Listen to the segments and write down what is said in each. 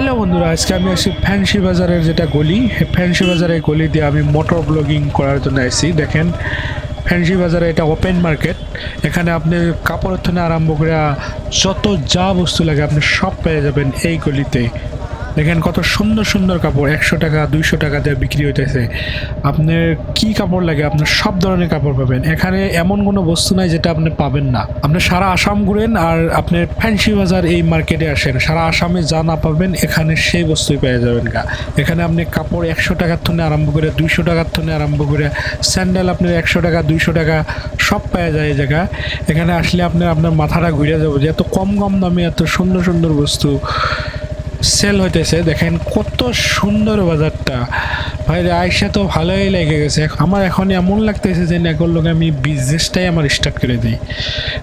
Hello বন্ধুরা, আজকে আমি আসি ফ্যান্সি বাজারের যেটা গলি। ফ্যান্সি বাজারের গলি দিয়ে আমি মোটর ব্লগিং করার জন্য আসছি দেখেন, ফ্যান্সি বাজারে এটা ওপেন মার্কেট এখানে আপনি কাপড়ের থেকে আরম্ভ করে যত যা বস্তু লাগে আপনি সব পেয়ে যাবেন এই গলিতে। দেখেন কত সুন্দর সুন্দর কাপড়, একশো টাকা, দুইশো টাকা দিয়ে বিক্রি হইতেছে। আপনার কি কাপড় লাগে? আপনার সব ধরনের কাপড় পাবেন। এখানে এমন কোনো বস্তু নাই যেটা আপনি পাবেন না। আপনি সারা আসাম ঘুরেন আর আপনার ফ্যান্সি বাজার এই মার্কেটে আসেন। সারা আসামে যা না পাবেন, এখানে সেই বস্তুই পেয়ে যাবেন গা। এখানে আপনি কাপড় একশো টাকার থেকে আরম্ভ করে দুইশো টাকার থেকে আরম্ভ করে স্যান্ডেল আপনার একশো টাকা, দুইশো টাকা, সব পাওয়া যায় এই জায়গা। এখানে আসলে আপনার আপনার মাথাটা ঘুরে যাবে যে এত কম কম দামে এত সুন্দর সুন্দর বস্তু। সেল হইতেছে, দেখেন কত সুন্দর বাজারটা। ভাই আয়সা তো ভালোই লেগে গেছে। আমার এখন এমন লাগতেছে যে না করল আমি বিজনেসটাই আমার স্টার্ট করে দিই।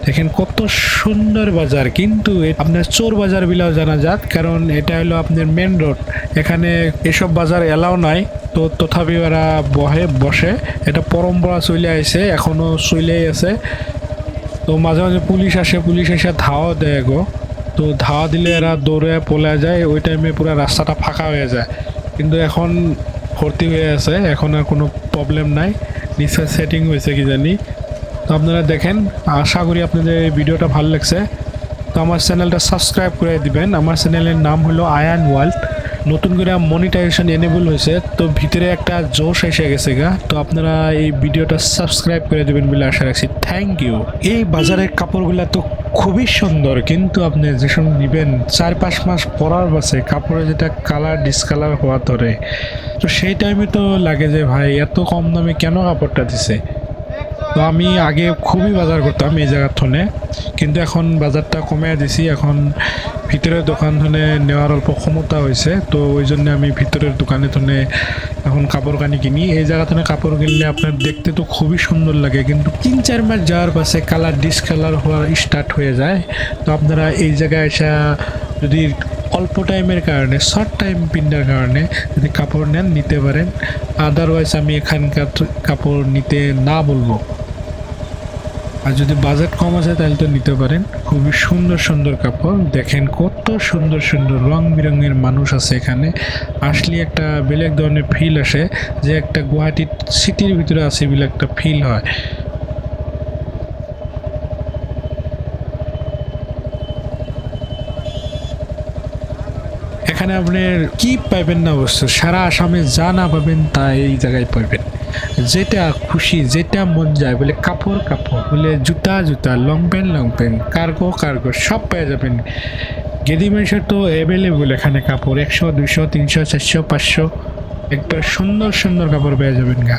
দেখেন কত সুন্দর বাজার। কিন্তু আপনার চোর বাজার বিলাও জানা যাক, কারণ এটা হলো আপনার মেন রোড এখানে এসব বাজার এলাও নাই, তো তথাপি ওরা বহে, বসে। এটা পরম্পরা চলে আসে এখনও চলেই আছে। তো মাঝে মাঝে পুলিশ আসে, পুলিশ এসে ধাওয়া দেয় গো। তো ধাওয়া দিলে এরা দৌড়ে পলে যায়, ওই টাইমে পুরো রাস্তাটা ফাঁকা হয়ে যায়। কিন্তু এখন ভর্তি হয়ে আছে, এখন আর কোনো প্রবলেম নাই। নিশ্চয় সেটিং হয়েছে কি জানি তো আপনারা দেখেন, আশা করি আপনাদের এই ভিডিওটা ভালো লাগছে। তো আমার চ্যানেলটা সাবস্ক্রাইব করে দিবেন। আমার চ্যানেলের নাম হলো আয়ান ওয়ার্ল্ড নতুন করে মনিটাইজেশন এনেবল হয়েছে, তো ভিতরে একটা জোশ এসে গেছে গা। তো আপনারা এই ভিডিওটা সাবস্ক্রাইব করে দেবেন বলে আশা রাখছি। থ্যাংক ইউ এই বাজারের কাপড়গুলো তো খুবই সুন্দর, কিন্তু আপনি যে সময় নেবেন চার পাঁচ মাস পরার বাসে কাপড়ে যেটা কালার ডিসকালার হওয়া ধরে। তো সেই টাইমে তো লাগে যে ভাই, এত কম দামে কেন কাপড়টা দিছে? তো আমি আগে খুবই বাজার করতাম এই জায়গার থনে, কিন্তু এখন বাজারটা কমে দিছি। এখন ভিতরের দোকান থনে নেওয়ার অল্প ক্ষমতা হয়েছে, তো ওই জন্য আমি ভিতরের দোকানে থনে এখন কাপড় কানি কিনি। এই জায়গা থনে কাপড় কিনলে আপনার দেখতে তো খুবই সুন্দর লাগে, কিন্তু তিন চার মাস যাওয়ার পাশে কালার ডিসকালার হওয়ার স্টার্ট হয়ে যায়। তো আপনারা এই জায়গায় এসে যদি অল্প টাইমের কারণে শর্ট টাইম পিন্ডার কারণে যদি কাপড় নেন, নিতে পারেন। আদারওয়াইজ আমি এখানকার কাপড় নিতে না বলব। আর যদি বাজেট কম আছে, তাহলে তো নিতে পারেন। খুবই সুন্দর সুন্দর কাপড়। দেখেন কত সুন্দর সুন্দর রং বেরঙের মানুষ আছে এখানে। আসলে একটা বেলেগ ধরনের ফিল আসে, যে একটা গুয়াহাটির সিটির ভিতরে আছে বলে একটা ফিল হয়। এখানে আপনার কি পাইবেন না অবশ্য? সারা আসামে যা না পাবেন তা এই জায়গায় পাইবেন যেটা খুশি, যেটা মন যায়, বলে কাপড় কাপড়, বলে জুতা জুতা long pant long pant cargo cargo সব পেয়ে যাবেন। গেদি মানুষের তো অ্যাভেলেবল এখানে কাপড়, একশো দুশো তিনশো, চারশো, পাঁচশো। একবার সুন্দর সুন্দর কাপড় পেয়ে যাবেন গা।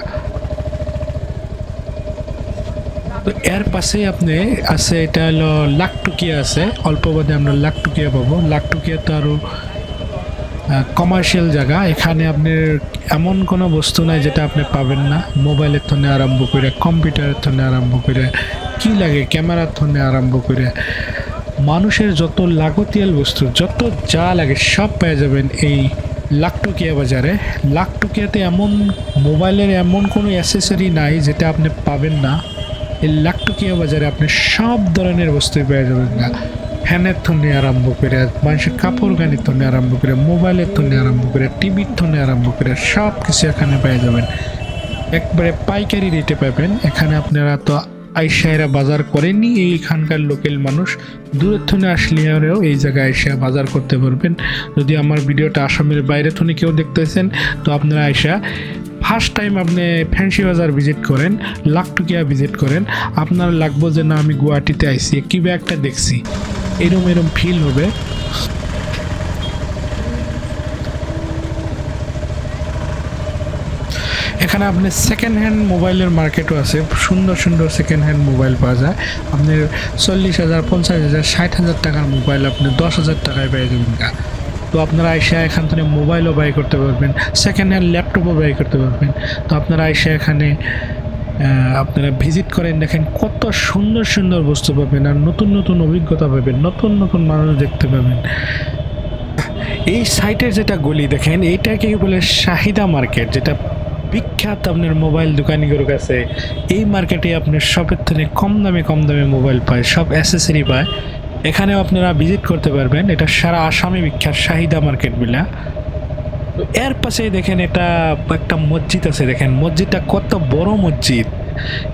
তো এর পাশে আপনি আছে, এটা হলো লাখটুকিয়া আছে। অল্প বাদে আমরা লাখটুকিয়া পাবো। লাখটুকিয়া তো আরও কমার্শিয়াল জায়গা, এখানে আপনার এমন কোনো বস্তু নাই যেটা আপনি পাবেন না। মোবাইলের থনে আরম্ভ করে, কম্পিউটারের থনে আরম্ভ করে, কি লাগে, ক্যামেরার থনে আরম্ভ করে। মানুষের যত লাগতিয়াল বস্তু, যত যা লাগে সব পেয়ে যাবেন এই লাখটুকিয়া বাজারে। লাখটুকিয়াতে এমন, মোবাইলের এমন কোনো অ্যাসেসরি নাই যেটা আপনি পাবেন না। এই লাখটুকিয়া বাজারে আপনি সব ধরনের বস্তুই পেয়ে যাবেন না। ফ্যানের থনে আরম্ভ করে, মানুষের কাপড় গানির থনে আরম্ভ করে, মোবাইলের থনে আরম্ভ করে, টিভির থনে আরম্ভ করে সব কিছু এখানে পেয়ে যাবেন। একবারে পাইকারি রেটে পাবেন। এখানে আপনারা তো আইসাইরা বাজার করেননি এইখানকার লোকাল মানুষ। দূরের থনে আসলেও এই জায়গায় এসে বাজার করতে পারবেন। যদি আমার ভিডিওটা আসামের বাইরে থনে কেউ দেখতেছেন, তো আপনারা আইসা ফার্স্ট টাইম আপনি ফ্যান্সি বাজার ভিজিট করেন লাখটুকিয়া ভিজিট করেন। আপনার লাগবো যে না, আমি গুয়াহাটিতে আইসি, কি একটা দেখছি। এরম এরম ফিল হবে। এখানে আপনি সেকেন্ড হ্যান্ড মোবাইলের মার্কেটও আছে। সুন্দর সুন্দর সেকেন্ড হ্যান্ড মোবাইল পাওয়া যায়। আপনার চল্লিশ হাজার, পঞ্চাশ হাজার, ষাট হাজার টাকার মোবাইল আপনি দশ হাজার টাকায় পেয়ে যাবেন। তো আপনারা আইসা এখান থেকে মোবাইলও বাই করতে পারবেন সেকেন্ড হ্যান্ড ল্যাপটপও বাই করতে পারবেন। তো আপনারা আইসা এখানে আপনারা ভিজিট করেন, দেখেন কত সুন্দর সুন্দর বস্তু পাবেন আর নতুন নতুন অভিজ্ঞতা পাবেন, নতুন নতুন মানুষ দেখতে পাবেন। এই সাইটের যেটা গলি, দেখেন, এইটাকে বলে শাহিদা মার্কেট, যেটা বিখ্যাত আপনার মোবাইল দোকানিগুলোর কাছে। এই মার্কেটে আপনার সবের থেকে কম দামে কম দামে মোবাইল পায়, সব অ্যাসেসরি পায়। এখানেও আপনারা ভিজিট করতে পারবেন, এটা সারা আসামে বিখ্যাত শাহিদা মার্কেট বিলা। এর পাশে দেখেন এটা একটা মসজিদ আছে, দেখেন। মসজিদটা কত বড় মসজিদ।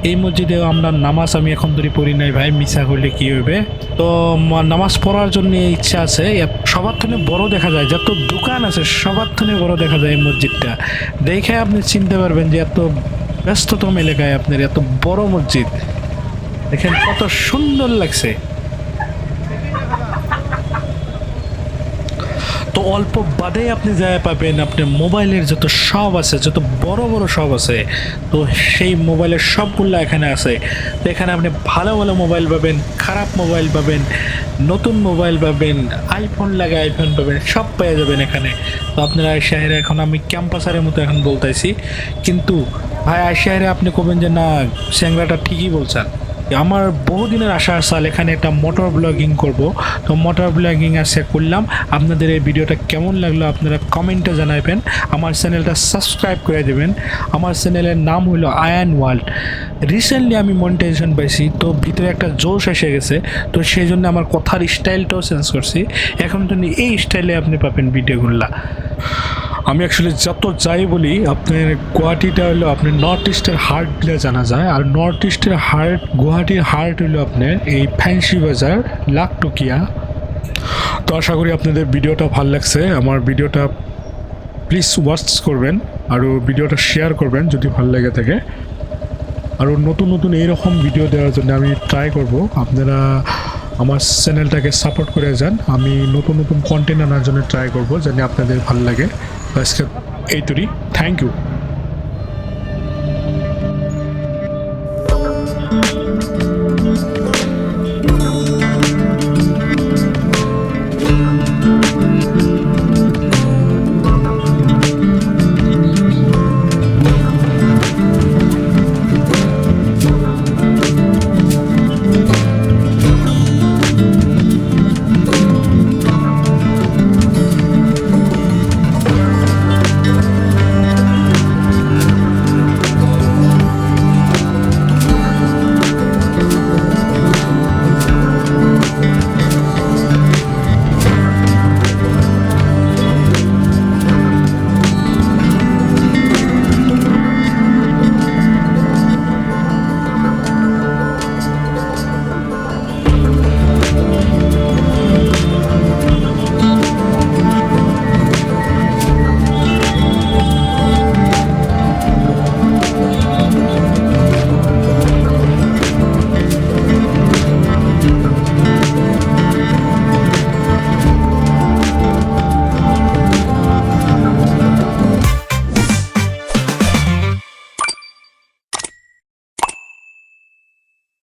এই মসজিদে আমরা নামাজ আমি এখন ধরে পড়ি নাই ভাই মিশা করলে কি হবে তো নামাজ পড়ার জন্য ইচ্ছা আছে সবার থেকে বড় দেখা যায়, যত দোকান আছে, সবার থেকে বড় দেখা যায় এই মসজিদটা। দেখে আপনি চিনতে পারবেন যে এত ব্যস্ততম এলাকায় আপনার এত বড় মসজিদ। দেখেন কত সুন্দর লাগছে। তো অল্প বাদে আপনি যা পাবেন আপনার মোবাইলের যত সব আছে, যত বড় বড় সব আছে, তো সেই মোবাইলের সবগুলো এখানে আছে। তো এখানে আপনি ভালো ভালো মোবাইল পাবেন, খারাপ মোবাইল পাবেন, নতুন মোবাইল পাবেন আইফোন লাগে আইফোন পাবেন, সব পেয়ে যাবেন এখানে। তো আপনারা শহরে এখন আমি ক্যাম্পাসারের মতো এখন বলতেছি। কিন্তু ভাই শহরে আপনি কবেন যে, না স্যাংরাটা ঠিকই বলছেন। আমার বহুদিনের আশা সাল, এখানে একটা মোটর ব্লগিং করব। তো মোটর ব্লগিং আছে করলাম। আপনাদের এই ভিডিওটা কেমন লাগল আপনারা কমেন্টে জানাবেন। আমার চ্যানেলটা সাবস্ক্রাইব করে দেবেন। আমার চ্যানেলের নাম হলো আয়ান ওয়ার্ল্ড রিসেন্টলি আমি মনিটাইজেশন পাইছি, তো ভিতরে একটা জোশ এসে গেছে। তো সেই জন্য আমার কথার স্টাইলটাও চেঞ্জ করছি। এখন তো এই স্টাইলে আপনি পাবেন ভিডিওগুলা আমি অ্যাকচুয়ালি যত যাই বলি, আপনার গুয়াহাটিটা হলো আপনার নর্থ ইস্টের হার্ট বলে জানা যায়। আর নর্থ ইস্টের হার্ট গুয়াহাটির হার্ট হলো আপনার এই ফ্যান্সি বাজার লাখটুকিয়া তো আশা করি আপনাদের ভিডিওটা ভালো লাগছে। আমার ভিডিওটা প্লিজ ওয়াচ করবেন আর ভিডিওটা শেয়ার করবেন যদি ভালো লেগে থাকে। আরও নতুন নতুন এইরকম ভিডিও দেওয়ার জন্য আমি ট্রাই করব। আপনারা আমার চ্যানেলটাকে সাপোর্ট করে যান। আমি নতুন নতুন কন্টেন্ট আনার জন্য ট্রাই করব যেন আপনাদের ভালো লাগে। Bhaskar Eturi. Thank you. Thank you.